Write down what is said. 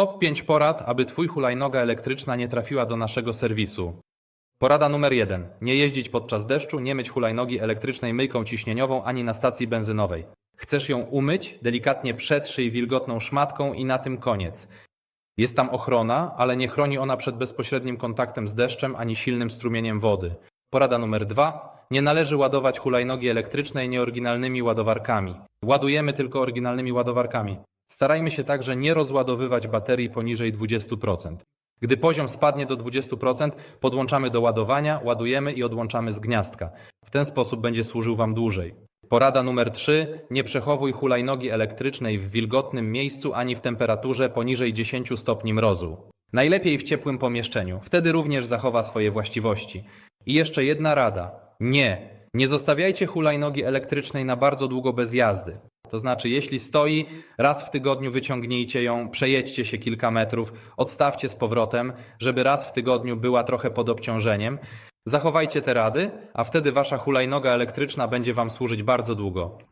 Top 5 porad, aby Twój hulajnoga elektryczna nie trafiła do naszego serwisu. Porada numer 1. Nie jeździć podczas deszczu, nie myć hulajnogi elektrycznej myjką ciśnieniową ani na stacji benzynowej. Chcesz ją umyć, delikatnie przetrzyj wilgotną szmatką i na tym koniec. Jest tam ochrona, ale nie chroni ona przed bezpośrednim kontaktem z deszczem ani silnym strumieniem wody. Porada numer 2. Nie należy ładować hulajnogi elektrycznej nieoryginalnymi ładowarkami. Ładujemy tylko oryginalnymi ładowarkami. Starajmy się także nie rozładowywać baterii poniżej 20%. Gdy poziom spadnie do 20%, podłączamy do ładowania, ładujemy i odłączamy z gniazdka. W ten sposób będzie służył Wam dłużej. Porada numer 3. Nie przechowuj hulajnogi elektrycznej w wilgotnym miejscu ani w temperaturze poniżej 10 stopni mrozu. Najlepiej w ciepłym pomieszczeniu, wtedy również zachowa swoje właściwości. I jeszcze jedna rada. Nie. Nie zostawiajcie hulajnogi elektrycznej na bardzo długo bez jazdy. To znaczy, jeśli stoi, raz w tygodniu wyciągnijcie ją, przejedźcie się kilka metrów, odstawcie z powrotem, żeby raz w tygodniu była trochę pod obciążeniem. Zachowajcie te rady, a wtedy wasza hulajnoga elektryczna będzie wam służyć bardzo długo.